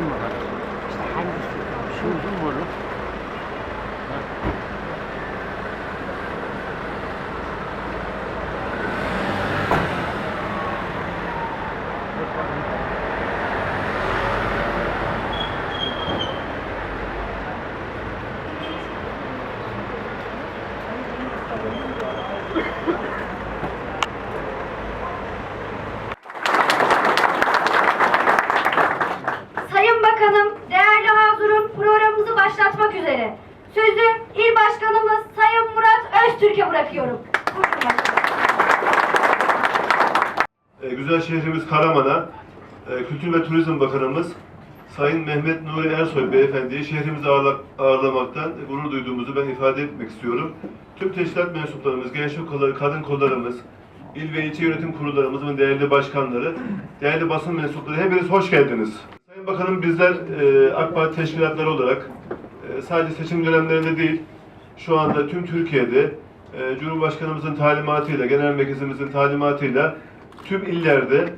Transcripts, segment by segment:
customer. Başlatmak üzere. Sözü İl Başkanımız Sayın Murat Öztürk'e bırakıyorum. E, güzel şehrimiz Karaman'a e, Kültür ve Turizm Bakanımız Sayın Mehmet Nuri Ersoy Beyefendi'yi şehrimize ağırla- ağırlamaktan gurur duyduğumuzu ben ifade etmek istiyorum. Tüm teşkilat mensuplarımız, gençlik kolları, kadın kollarımız, il ve ilçe yönetim kurullarımızın değerli başkanları, değerli basın mensupları hepiniz hoş geldiniz. Sayın Bakanım bizler e, AK Parti teşkilatları olarak sadece seçim dönemlerinde değil, şu anda tüm Türkiye'de e, Cumhurbaşkanımızın talimatıyla, genel merkezimizin talimatıyla tüm illerde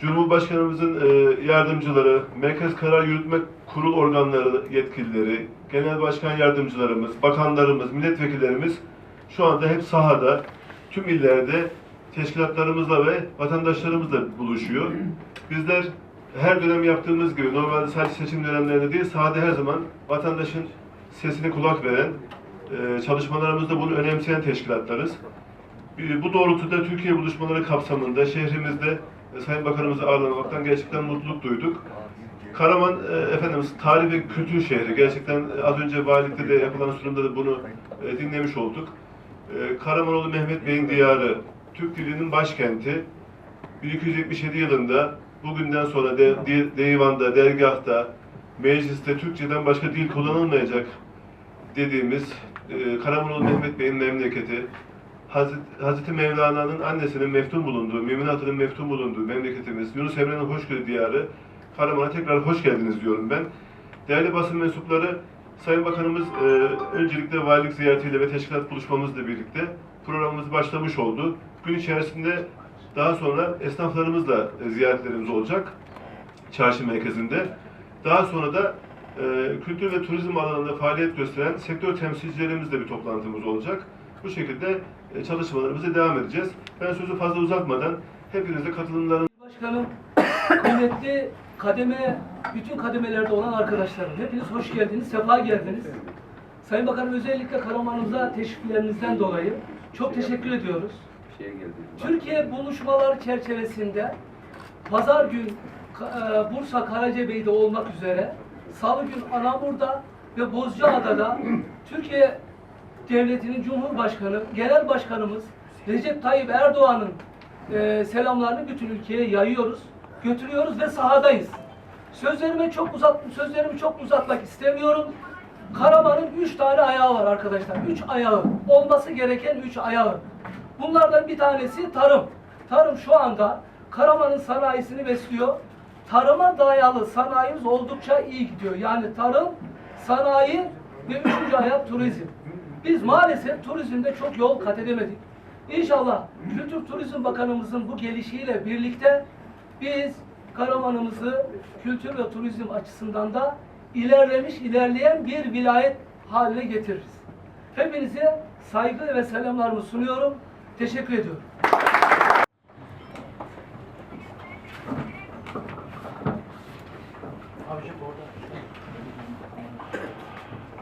Cumhurbaşkanımızın e, yardımcıları, Merkez Karar Yürütme Kurul organları yetkilileri, genel başkan yardımcılarımız, bakanlarımız, milletvekillerimiz şu anda hep sahada, tüm illerde teşkilatlarımızla ve vatandaşlarımızla buluşuyor. Bizler her dönem yaptığımız gibi normalde sadece seçim dönemlerinde değil sahada her zaman vatandaşın sesine kulak veren, e, çalışmalarımızda bunu önemseyen teşkilatlarız. E, Bu doğrultuda Türkiye buluşmaları kapsamında şehrimizde e, Sayın Bakanımızı ağırlamaktan gerçekten mutluluk duyduk. Karaman efendimiz tarih ve kültür şehri. Gerçekten az önce valilikte de yapılan sunumda da bunu dinlemiş olduk. E, Karamanoğlu Mehmet Bey'in diyarı, Türk dilinin başkenti. 1277 yılında bugünden sonra de, de, Deyvan'da, dergahta, mecliste Türkçeden başka dil kullanılmayacak dediğimiz e, Karamanoğlu Mehmet Bey'in memleketi, Hazreti, Hazreti Mevlana'nın annesinin meftun bulunduğu, Mümin Hatır'ın meftun bulunduğu memleketimiz, Yunus Emre'nin hoşgörü diyarı, Karaman'a tekrar hoş geldiniz diyorum ben. Değerli basın mensupları, Sayın Bakanımız e, öncelikle valilik ziyaretiyle ve teşkilat buluşmamızla birlikte programımız başlamış oldu. Gün içerisinde daha sonra esnaflarımızla e, ziyaretlerimiz olacak çarşı merkezinde. Daha sonra da e, kültür ve turizm alanında faaliyet gösteren sektör temsilcilerimizle bir toplantımız olacak. Bu şekilde e, çalışmalarımıza devam edeceğiz. Ben sözü fazla uzatmadan hepinize katılımlarınızı Başkanım, kıymetli kademe, bütün kademelerde olan arkadaşlarım, hepiniz hoş geldiniz, sefa geldiniz. Sayın Bakanım özellikle Karaman'ımıza teşriflerinizden dolayı çok teşekkür ediyoruz. Türkiye buluşmalar çerçevesinde pazar gün e, Bursa Karacabey'de olmak üzere salı gün Anamur'da ve Bozcaada'da Türkiye Devleti'nin Cumhurbaşkanı, Genel Başkanımız Recep Tayyip Erdoğan'ın e, selamlarını bütün ülkeye yayıyoruz, götürüyoruz ve sahadayız. Sözlerime çok uzat, sözlerimi çok uzatmak istemiyorum. Karaman'ın üç tane ayağı var arkadaşlar. Üç ayağı. Olması gereken üç ayağı. Bunlardan bir tanesi tarım. Tarım şu anda Karaman'ın sanayisini besliyor. Tarıma dayalı sanayimiz oldukça iyi gidiyor. Yani tarım, sanayi ve üçüncü ayak turizm. Biz maalesef turizmde çok yol kat edemedik. İnşallah Kültür Turizm Bakanımızın bu gelişiyle birlikte biz Karaman'ımızı kültür ve turizm açısından da ilerlemiş, ilerleyen bir vilayet haline getiririz. Hepinize saygı ve selamlarımı sunuyorum. Teşekkür ediyorum.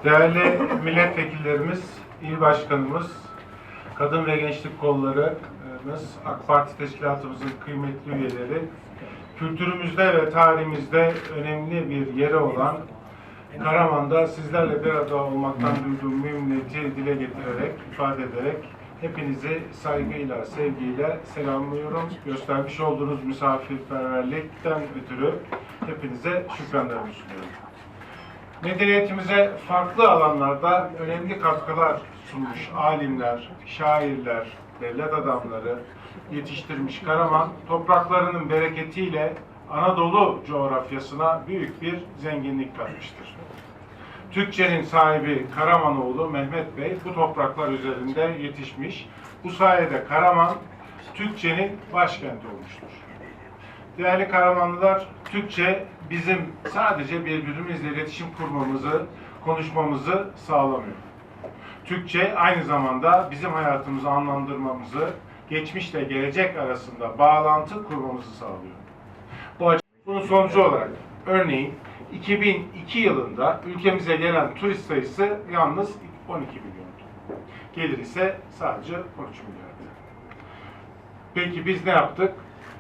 Değerli milletvekillerimiz, il başkanımız, kadın ve gençlik kollarımız, AK Parti teşkilatımızın kıymetli üyeleri, kültürümüzde ve tarihimizde önemli bir yeri olan Karaman'da sizlerle bir arada olmaktan duyduğum memnuniyeti dile getirerek, ifade ederek hepinizi saygıyla, sevgiyle selamlıyorum. Göstermiş olduğunuz misafirperverlikten ötürü hepinize şükranlarımı sunuyorum medeniyetimize farklı alanlarda önemli katkılar sunmuş alimler, şairler, devlet adamları yetiştirmiş Karaman, topraklarının bereketiyle Anadolu coğrafyasına büyük bir zenginlik katmıştır. Türkçenin sahibi Karamanoğlu Mehmet Bey bu topraklar üzerinde yetişmiş. Bu sayede Karaman Türkçenin başkenti olmuştur. Değerli Karamanlılar, Türkçe bizim sadece birbirimizle iletişim kurmamızı, konuşmamızı sağlamıyor. Türkçe aynı zamanda bizim hayatımızı anlamlandırmamızı, geçmişle gelecek arasında bağlantı kurmamızı sağlıyor. Bu bunun sonucu olarak örneğin 2002 yılında ülkemize gelen turist sayısı yalnız 12 milyondu. Gelir ise sadece 13 milyardı. Peki biz ne yaptık?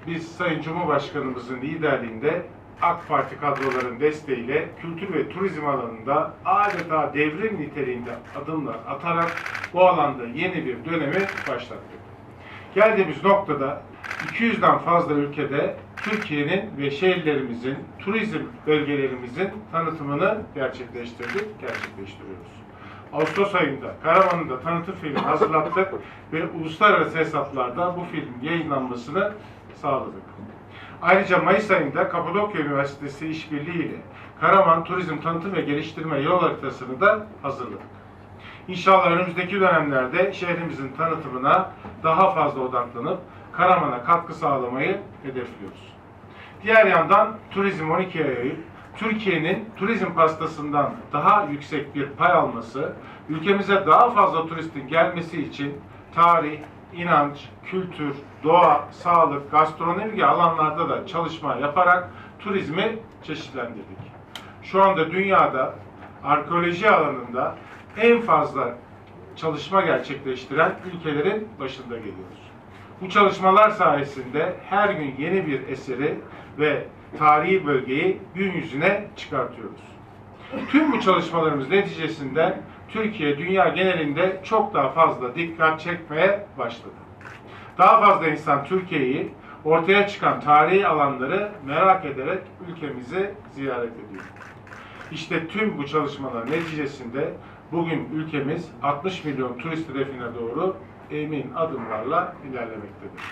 Biz Sayın Cumhurbaşkanımızın liderliğinde AK Parti kadroların desteğiyle kültür ve turizm alanında adeta devrim niteliğinde adımlar atarak bu alanda yeni bir dönemi başlattık. Geldiğimiz noktada 200'den fazla ülkede Türkiye'nin ve şehirlerimizin, turizm bölgelerimizin tanıtımını gerçekleştirdik, gerçekleştiriyoruz. Ağustos ayında Karaman'da tanıtım filmi hazırlattık ve uluslararası hesaplarda bu filmin yayınlanmasını sağladık. Ayrıca Mayıs ayında Kapadokya Üniversitesi işbirliğiyle Karaman Turizm Tanıtım ve Geliştirme Yol Haritası'nı da hazırladık. İnşallah önümüzdeki dönemlerde şehrimizin tanıtımına daha fazla odaklanıp Karaman'a katkı sağlamayı hedefliyoruz. Diğer yandan turizm 12'ye yayıp Türkiye'nin turizm pastasından daha yüksek bir pay alması, ülkemize daha fazla turistin gelmesi için tarih, inanç, kültür, doğa, sağlık, gastronomi gibi alanlarda da çalışma yaparak turizmi çeşitlendirdik. Şu anda dünyada arkeoloji alanında en fazla çalışma gerçekleştiren ülkelerin başında geliyoruz. Bu çalışmalar sayesinde her gün yeni bir eseri ve tarihi bölgeyi gün yüzüne çıkartıyoruz. Tüm bu çalışmalarımız neticesinde Türkiye dünya genelinde çok daha fazla dikkat çekmeye başladı. Daha fazla insan Türkiye'yi ortaya çıkan tarihi alanları merak ederek ülkemizi ziyaret ediyor. İşte tüm bu çalışmalar neticesinde bugün ülkemiz 60 milyon turist hedefine doğru emin adımlarla ilerlemektedir.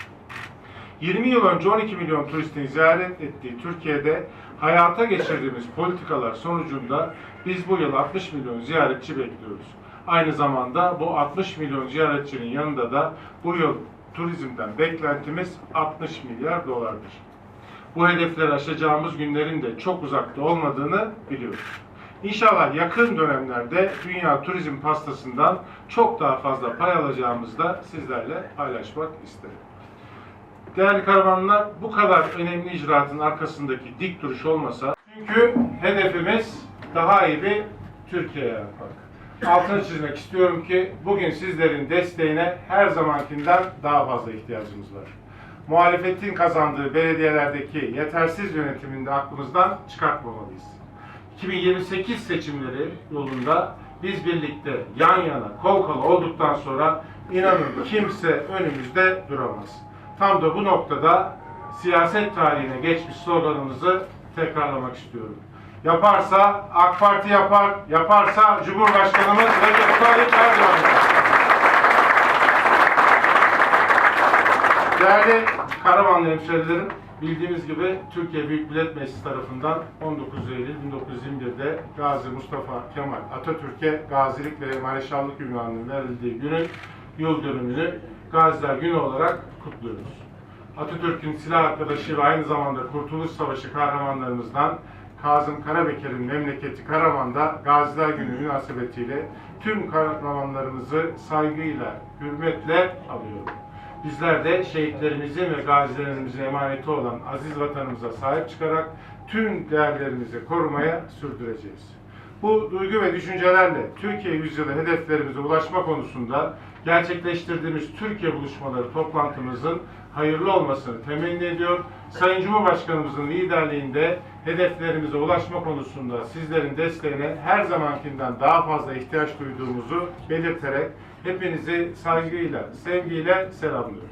20 yıl önce 12 milyon turistin ziyaret ettiği Türkiye'de hayata geçirdiğimiz politikalar sonucunda biz bu yıl 60 milyon ziyaretçi bekliyoruz. Aynı zamanda bu 60 milyon ziyaretçinin yanında da bu yıl turizmden beklentimiz 60 milyar dolardır. Bu hedefleri aşacağımız günlerin de çok uzakta olmadığını biliyoruz. İnşallah yakın dönemlerde dünya turizm pastasından çok daha fazla pay alacağımızı da sizlerle paylaşmak isterim. Değerli karavanlar bu kadar önemli icraatın arkasındaki dik duruş olmasa çünkü hedefimiz daha iyi bir Türkiye yaratmak. Altını çizmek istiyorum ki bugün sizlerin desteğine her zamankinden daha fazla ihtiyacımız var. Muhalefetin kazandığı belediyelerdeki yetersiz yönetimini de aklımızdan çıkartmamalıyız. 2028 seçimleri yolunda biz birlikte yan yana, kol kola olduktan sonra inanın kimse önümüzde duramaz. Tam da bu noktada siyaset tarihine geçmiş sloganımızı tekrarlamak istiyorum. Yaparsa AK Parti yapar, yaparsa Cumhurbaşkanımız Recep Tayyip Erdoğan. Değerli Karamanlı hemşerilerim, bildiğiniz gibi Türkiye Büyük Millet Meclisi tarafından 19 Eylül 1921'de Gazi Mustafa Kemal Atatürk'e gazilik ve mareşallık ünvanının verildiği günün yıl dönümünü Gaziler Günü olarak kutluyoruz. Atatürk'ün silah arkadaşı ve aynı zamanda Kurtuluş Savaşı kahramanlarımızdan Kazım Karabekir'in memleketi Karaman'da Gaziler Günü münasebetiyle tüm kahramanlarımızı saygıyla, hürmetle alıyorum. Bizler de şehitlerimizin ve gazilerimizin emaneti olan aziz vatanımıza sahip çıkarak tüm değerlerimizi korumaya sürdüreceğiz. Bu duygu ve düşüncelerle Türkiye yüzyılı hedeflerimize ulaşma konusunda gerçekleştirdiğimiz Türkiye buluşmaları toplantımızın hayırlı olmasını temenni ediyor. Sayın Cumhurbaşkanımızın liderliğinde hedeflerimize ulaşma konusunda sizlerin desteğine her zamankinden daha fazla ihtiyaç duyduğumuzu belirterek hepinizi saygıyla, sevgiyle selamlıyorum.